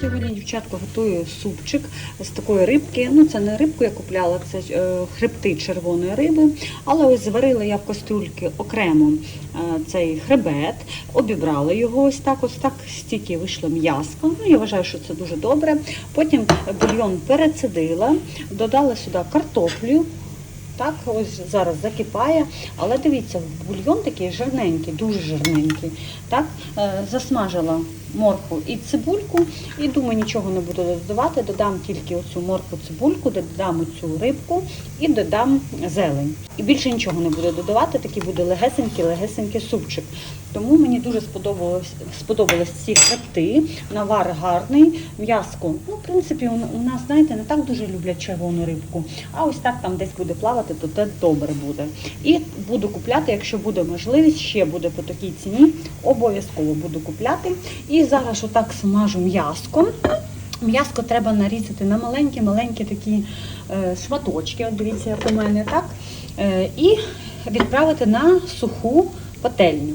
Сьогодні дівчатка готую супчик з такої рибки. Ну, це не рибку я купляла, це е, хребти червоної риби. Але ось зварила я в кастрюльки окремо е, цей хребет, обібрала його ось так, ось так стільки вийшло м'ясо. Ну, я вважаю, що це дуже добре. Потім бульйон перецедила, додала сюди картоплю. Так, ось зараз закипає, але дивіться, бульйон такий жирненький, дуже жирненький. Так, е, засмажила моркву і цибульку, і думаю, нічого не буду додавати. Додам тільки оцю моркву, цибульку, додам оцю рибку і додам зелень. І більше нічого не буду додавати, такий буде легесенький, легесенький супчик. Тому мені дуже сподобалось, сподобались ці хребти, навар гарний, м'яско. Ну, в принципі, у нас, знаєте, не так дуже люблять червону рибку, а ось так там десь буде плавати, то те добре буде. І буду купляти, якщо буде можливість, ще буде по такій ціні, обов'язково буду купляти. І зараз отак смажу м'яско. М'яско треба нарізати на маленькі-маленькі такі е, шматочки, от дивіться, як у мене, так? Е, і відправити на суху пательню.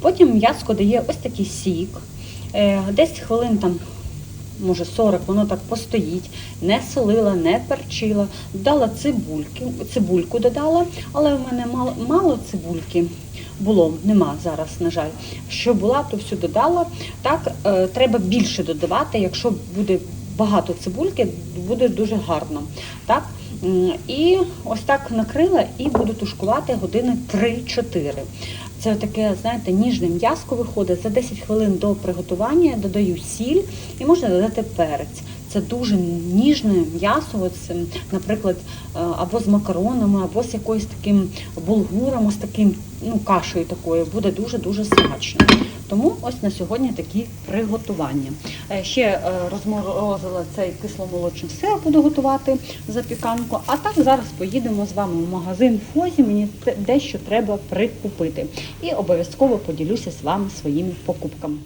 Потім м'яско дає ось такий сік. Е, десь хвилин там, може 40, воно так постоїть, не солила, не перчила. Додала цибульки, цибульку додала, але в мене мало, мало цибульки було, нема зараз, на жаль. Що була, то всю додала. Так, е, треба більше додавати, якщо буде багато цибульки, буде дуже гарно. Так? І ось так накрила і буду тушкувати години 3-4. Це таке, знаєте, ніжне м'язко виходить. За 10 хвилин до приготування додаю сіль і можна додати перець. Це дуже ніжне м'ясо, наприклад, е, або з макаронами, або з якоюсь таким булгуром, ось таким ну, кашею такою. Буде дуже-дуже смачно. Тому ось на сьогодні такі приготування. Е, Ще е, розморозила цей кисломолочний сир, буду готувати запіканку. А так зараз поїдемо з вами в магазин Фозі. Мені дещо треба прикупити. І обов'язково поділюся з вами своїми покупками.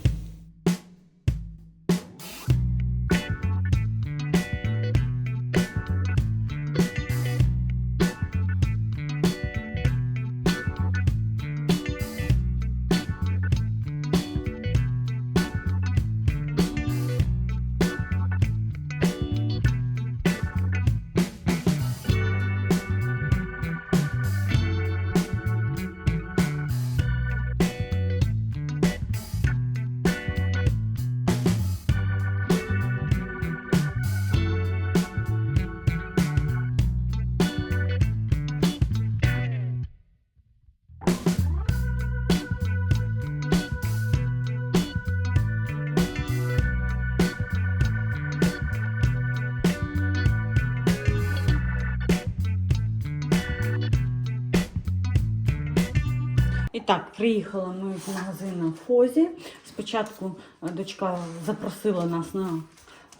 Так, приїхала ми з магазину Фозі. Спочатку е, дочка запросила нас на,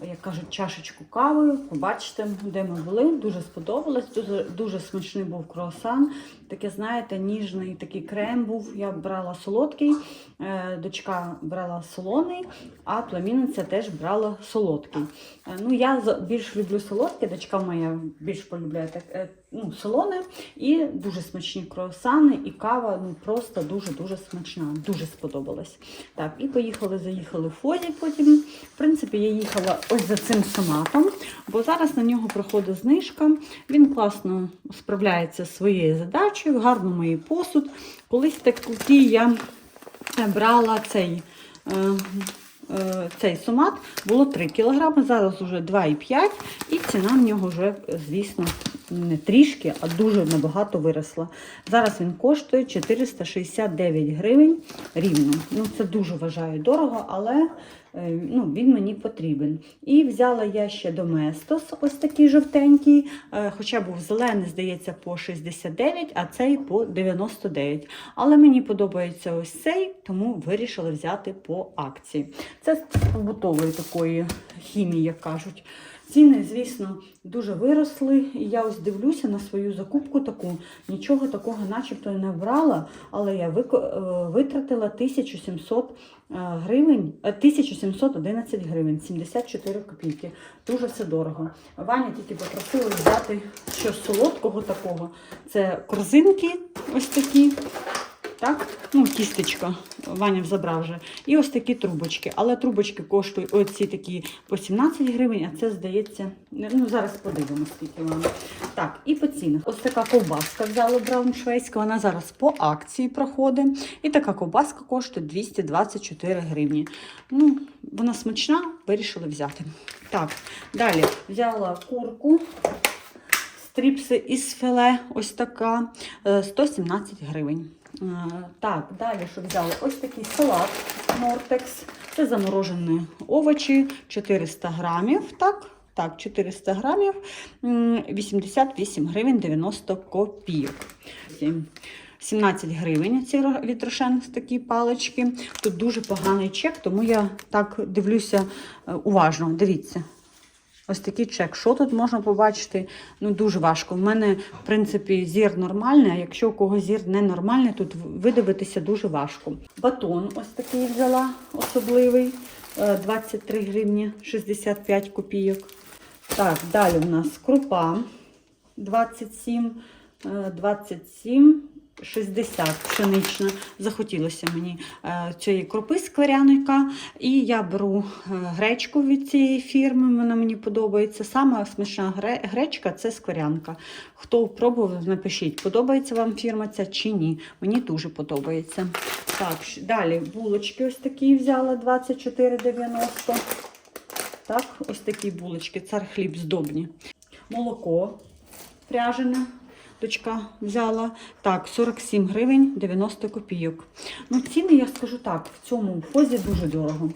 як кажуть, чашечку кави. Побачите, де ми були. Дуже сподобалось. Дуже, дуже смачний був круасан. Таке, знаєте, ніжний такий крем був. Я брала солодкий, е, дочка брала солоний, а племінниця теж брала солодкий. Е, Ну, я більш люблю солодке, дочка моя більш полюбляє так, ну, солоне і дуже смачні круасани, і кава ну, просто дуже-дуже смачна. Дуже сподобалась. Так, і поїхали, заїхали в Фозі потім. В принципі, я їхала ось за цим сонатом, бо зараз на нього проходить знижка. Він класно справляється зі своєю задачею, гарно мої посуд. Колись такий я е, брала цей. е, е, Цей сомат було 3 кг, зараз вже 2,5 і ціна в нього вже, звісно, не трішки, а дуже набагато виросла. Зараз він коштує 469 гривень рівно. Ну, це дуже вважаю дорого, але е, ну, він мені потрібен. І взяла я ще Доместос, ось такий жовтенький, е, хоча був зелений, здається, по 69, а цей по 99. Але мені подобається ось цей, тому вирішила взяти по акції. Це з побутової такої хімії, як кажуть. Ціни, звісно, дуже виросли. І я ось дивлюся на свою закупку таку. Нічого такого начебто не брала, але я е, витратила 1700 е, гривень, е, 1711 гривень, 74 копійки. Дуже все дорого. Ваня тільки попросила взяти щось солодкого такого. Це корзинки ось такі. Так, ну, кістечка, Ваня забрав вже. І ось такі трубочки. Але трубочки коштують оці такі по 17 гривень, а це здається. Ну, зараз подивимося, скільки вона. Так, і по цінах. Ось така ковбаска взяла брауншвейська, вона зараз по акції проходить. І така ковбаска коштує 224 гривні. Ну, вона смачна, вирішили взяти. Так, далі взяла курку. Стріпси із філе, ось така, е, 117 гривень. Так, далі що взяли? Ось такий салат Нортекс. Це заморожені овочі, 400 грамів. Так, так, 400 грамів, 88 гривень 90 копійок. 17 гривень ці ро- від Рошен такі палички. Тут дуже поганий чек, тому я так дивлюся е, уважно. Дивіться. Ось такий чек. Що тут можна побачити? Ну дуже важко. У мене, в принципі, зір нормальний, а якщо у когось зір ненормальний, тут видивитися дуже важко. Батон ось такий взяла особливий. е, 23 гривні 65 копійок. Так, далі у нас крупа 27, е, 27, 60 пшенична. Захотілося мені е, цієї крупи скверяника. І я беру е, гречку від цієї фірми, вона мені подобається. Саме смачна гречка це скверянка. Хто пробував, напишіть, подобається вам фірма ця чи ні. Мені дуже подобається. Так, далі булочки ось такі взяла 24,90. Так, ось такі булочки, цар хліб здобні. Молоко пряжене. Дочка взяла. Так, 47 гривень 90 копійок. Ну, ціни, я скажу так, в цьому фозі дуже дорого.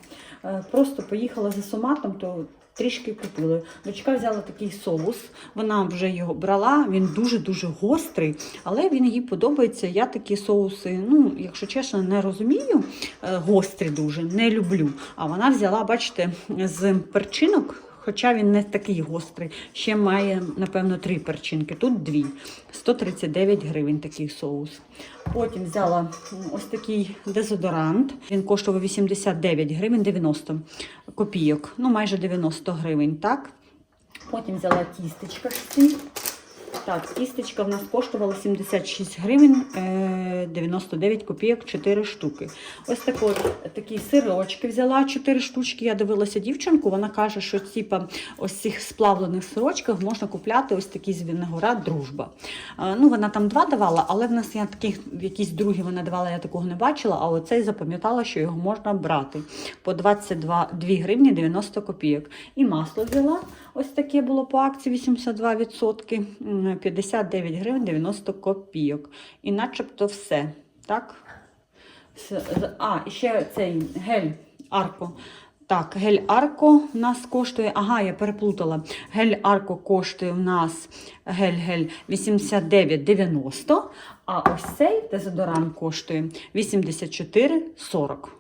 Е, Просто поїхала за соматом, то трішки купили. Дочка взяла такий соус, вона вже його брала, він дуже-дуже гострий, але він їй подобається. Я такі соуси, ну, якщо чесно, не розумію. е, Гострі дуже, не люблю. А вона взяла, бачите, з перчинок. Хоча він не такий гострий, ще має, напевно, три перчинки. Тут дві. 139 гривень такий соус. Потім взяла ось такий дезодорант. Він коштував 89 гривень 90 копійок. Ну, майже 90 гривень, так? Потім взяла тістечка. Так, тістечка в нас коштувала 76 гривень е, 99 копійок 4 штуки. Ось так от, такі сирочки взяла 4 штучки. Я дивилася дівчинку, вона каже, що типа, ось цих сплавлених сирочках можна купляти ось такі з Віноград дружба. Е, ну, вона там два давала, але в нас я таких, якісь другі вона давала, я такого не бачила, а оцей запам'ятала, що його можна брати по 22 2 гривні 90 копійок. І масло взяла. Ось таке було по акції 82%, м, 59 гривень 90 копійок. І начебто все. Так? А, ще цей гель Арко. Так, гель Арко в нас коштує. Ага, я переплутала. Гель Арко коштує в нас гель-гель 89,90, а ось цей дезодорант коштує 84,40.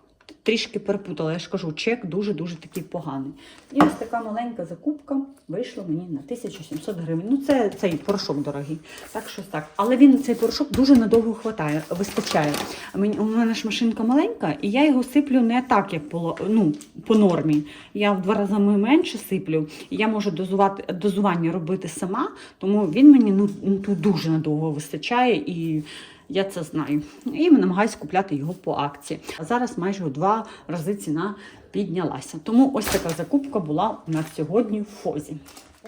Трішки перепутала, я ж кажу, чек дуже-дуже такий поганий. І ось така маленька закупка вийшла мені на 1700 гривень. Ну, це цей порошок дорогий. Так, щось так. Але він цей порошок дуже надовго хватає, вистачає. У мене ж машинка маленька, і я його сиплю не так, як по, ну, по нормі. Я в два рази менше сиплю, я можу дозувати, дозування робити сама, тому він мені ну, ну, тут дуже надовго вистачає. І я це знаю. І намагаюся купляти його по акції. А зараз майже у два рази ціна піднялася. Тому ось така закупка була на сьогодні в фозі.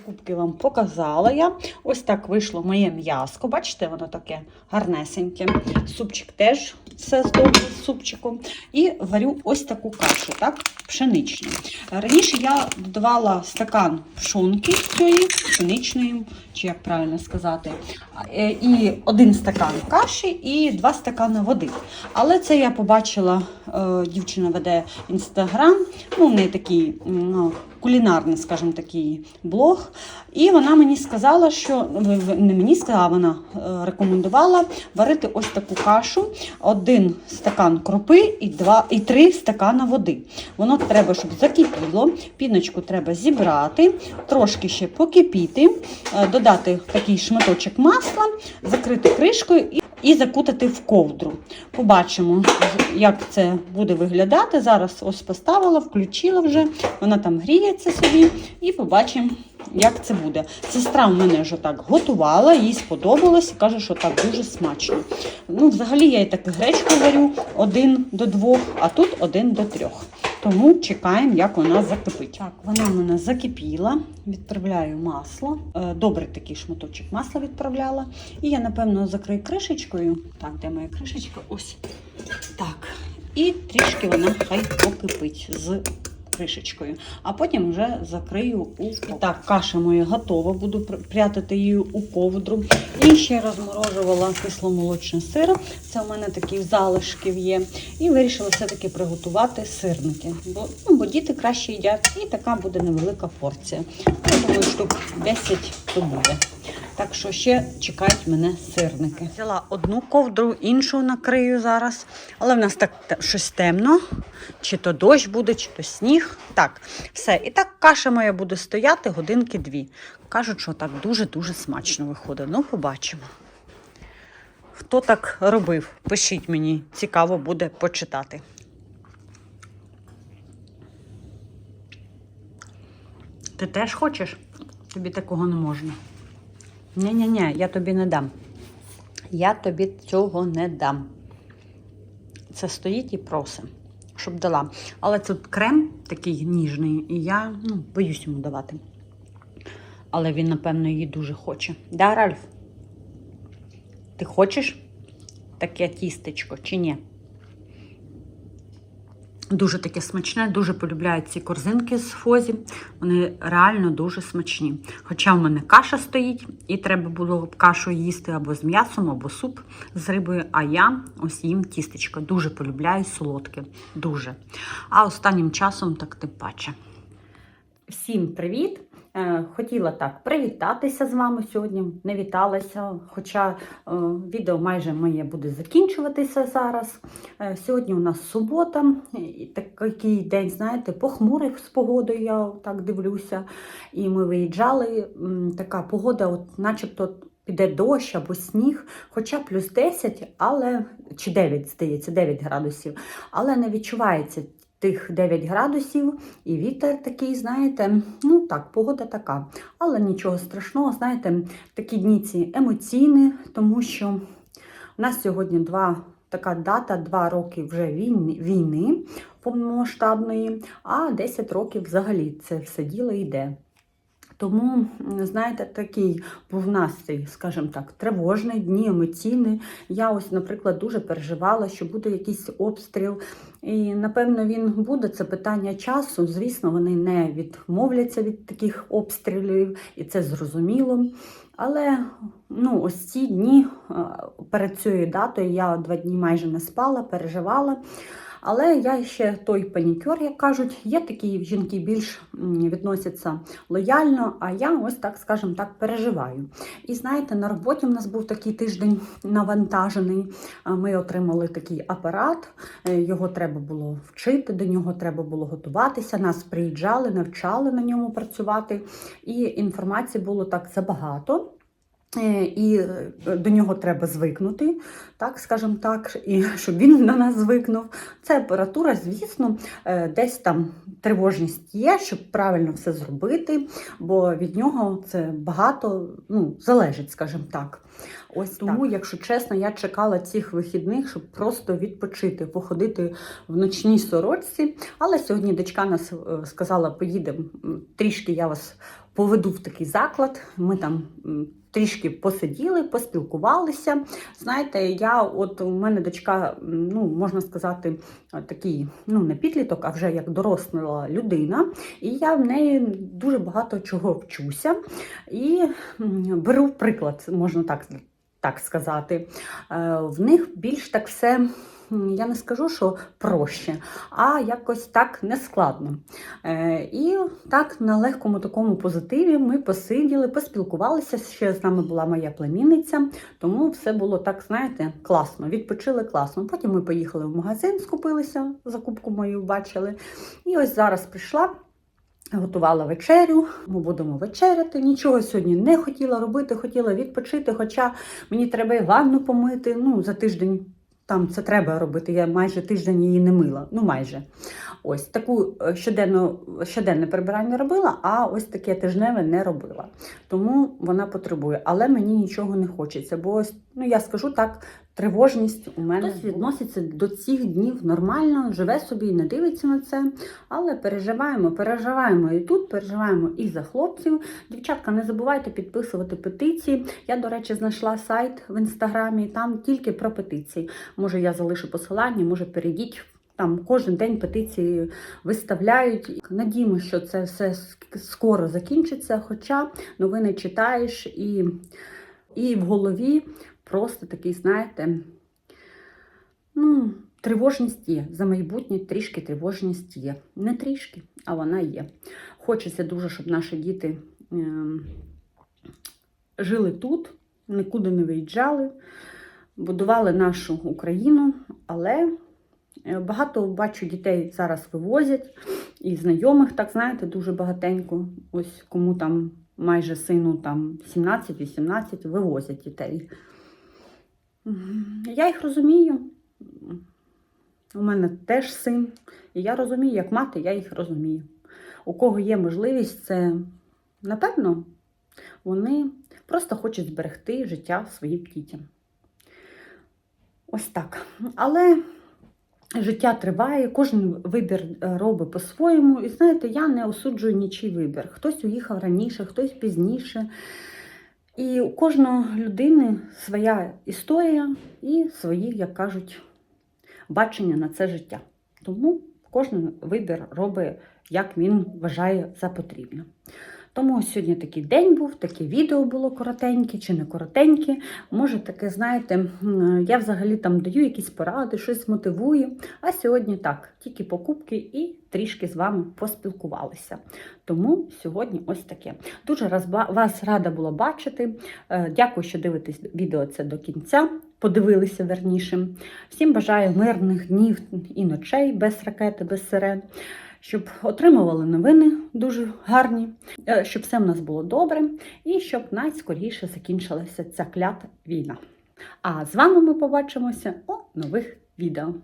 Покупки вам показала я. Ось так вийшло моє м'яско. Бачите, воно таке гарнесеньке. Супчик теж все здобре з супчиком. І варю ось таку кашу, так, пшеничну. Раніше я додавала стакан пшонки цієї пшеничної, чи як правильно сказати, е, і один стакан каші, і два стакани води. Але це я побачила, дівчина веде інстаграм, ну, в неї такий ну, кулінарний, скажімо, такий блог. І вона мені сказала, що не мені сказала, вона е, рекомендувала варити ось таку кашу, один стакан крупи і два і три стакана води. Воно треба, щоб закипіло, піночку треба зібрати, трошки ще покипіти, е, додати такий шматочок масла, закрити кришкою і і закутати в ковдру. Побачимо, як це буде виглядати. Зараз ось поставила, включила вже, вона там гріється собі, і побачимо, як це буде. Сестра в мене вже так готувала, їй сподобалось, каже, що так дуже смачно. Ну, взагалі я і так гречку варю один до двох, а тут один до трьох. Тому чекаємо, як вона закипить. Так, вона в мене закипіла, відправляю масло. Е, Добрий такий шматочок масла відправляла. І я, напевно, закрию кришечкою. Так, де моя кришечка? Ось. Так. І трішки вона хай покипить з кришечкою. А потім вже закрию у Так, каша моя готова, буду прятати її у ковдру. І ще розморожувала кисломолочний сир. Це у мене такий залишків є. І вирішила все-таки приготувати сирники. Бо, ну, бо діти краще їдять, і така буде невелика порція. Я думаю, штук 10 то буде. Так що ще чекають мене сирники. Взяла одну ковдру, іншу накрию зараз. Але в нас так щось темно. Чи то дощ буде, чи то сніг. Так, все. І так каша моя буде стояти годинки дві. Кажуть, що так дуже-дуже смачно виходить. Ну, побачимо. Хто так робив? Пишіть мені, цікаво буде почитати. Ти теж хочеш? Тобі такого не можна. Ні-ні-ні, я тобі не дам. Я тобі цього не дам. Це стоїть і просить, щоб дала. Але тут крем такий ніжний, і я ну, боюсь йому давати. Але він, напевно, її дуже хоче. Да, Ральф? Ти хочеш таке тістечко чи ні? Дуже таке смачне, дуже полюбляю ці корзинки з фозі. Вони реально дуже смачні. Хоча в мене каша стоїть, і треба було б кашу їсти або з м'ясом, або суп з рибою. А я ось їм тістечко. Дуже полюбляю солодке. Дуже. А останнім часом так тим паче. Всім привіт! Е, Хотіла так привітатися з вами сьогодні. Не віталася, хоча е, відео майже моє буде закінчуватися зараз. Е, Сьогодні у нас субота, і такий день, знаєте, похмурий з погодою, я так дивлюся. І ми виїжджали. Така погода, от начебто. Піде дощ або сніг, хоча плюс 10, але чи 9, здається, 9 градусів, але не відчувається тих 9 градусів, і вітер такий, знаєте, ну так, погода така. Але нічого страшного, знаєте, такі дні ці емоційні, тому що у нас сьогодні два. Така дата, 2 роки вже війни, повномасштабної, а 10 років взагалі це все діло йде. Тому, знаєте, такий був настрій, скажімо так, тривожний, дні емоційний. Я ось, наприклад, дуже переживала, що буде якийсь обстріл. І, напевно, він буде. Це питання часу. Звісно, вони не відмовляться від таких обстрілів, і це зрозуміло. Але ну, ось ці дні перед цією датою я два дні майже не спала, переживала. Але я ще той панікер, як кажуть, є такі жінки більш відносяться лояльно, а я ось так, скажімо так, переживаю. І знаєте, на роботі в нас був такий тиждень навантажений. Ми отримали такий апарат, е, його треба було вчити, до нього треба було готуватися. Нас приїжджали, навчали на ньому працювати, і інформації було так забагато. Е, І е, до нього треба звикнути, так скажімо так, і щоб він на нас звикнув. Це апаратура, звісно, е, десь там тривожність є, щоб правильно все зробити, бо від нього це багато ну, залежить, скажімо так. Ось тому, якщо чесно, я чекала цих вихідних, щоб просто відпочити, походити в ночній сорочці. Але сьогодні дочка нас сказала, поїдемо трішки я вас поведу в такий заклад. Ми там трішки посиділи, поспілкувалися. Знаєте, я от у мене дочка, ну можна сказати, такий, ну не підліток, а вже як доросла людина. І я в неї дуже багато чого вчуся. І беру приклад, можна так, так сказати. Е, В них більш так все. Я не скажу, що проще, а якось так нескладно. Е, і так на легкому такому позитиві ми посиділи, поспілкувалися. Ще з нами була моя племінниця, тому все було так, знаєте, класно. Відпочили класно. Потім ми поїхали в магазин, скупилися, закупку мою бачили. І ось зараз прийшла. Готувала вечерю, ми будемо вечеряти. Нічого сьогодні не хотіла робити, хотіла відпочити, хоча мені треба і ванну помити. Ну, за тиждень там це треба робити. Я майже тиждень її не мила. Ну, майже. Ось таку е, щоденну, щоденне прибирання робила, а ось таке тижневе не робила. Тому вона потребує. Але мені нічого не хочеться, бо ось, ну я скажу так, тривожність у мене Хтось відноситься до цих днів нормально, живе собі і не дивиться на це. Але переживаємо, переживаємо і тут, переживаємо і за хлопців. Дівчатка, не забувайте підписувати петиції. Я, до речі, знайшла сайт в інстаграмі, там тільки про петиції. Може, я залишу посилання, може перейдіть. Там кожен день петиції виставляють. Надіємося, що це все скоро закінчиться. Хоча новини читаєш і, і в голові просто такий, знаєте, ну, тривожність є. За майбутнє трішки тривожність є. Не трішки, а вона є. Хочеться дуже, щоб наші діти ем, жили тут, нікуди не виїжджали, будували нашу Україну, але е, багато бачу дітей зараз вивозять і знайомих, так знаєте, дуже багатенько. Ось кому там майже сину там 17-18 вивозять дітей. Я їх розумію. У мене теж син, і я розумію, як мати, я їх розумію. У кого є можливість, це напевно вони просто хочуть зберегти життя своїм дітям. Ось так. Але життя триває, кожен вибір е, робить по-своєму. І знаєте, я не осуджую нічий вибір. Хтось уїхав раніше, хтось пізніше. І у кожної людини своя історія і свої, як кажуть, бачення на це життя. Тому кожен вибір робить, як він вважає за потрібне. Тому ось сьогодні такий день був, таке відео було коротеньке чи не коротеньке. Може, таке, знаєте, я взагалі там даю якісь поради, щось мотивую. А сьогодні так, тільки покупки і трішки з вами поспілкувалися. Тому сьогодні ось таке. Дуже вас рада була бачити. Е, Дякую, що дивитесь відео це до кінця. Подивилися верніше. Всім бажаю мирних днів і ночей без ракети, без сирен. Щоб отримували новини дуже гарні, е, щоб все в нас було добре, і щоб найскоріше закінчилася ця клята війна. А з вами ми побачимося у нових відео.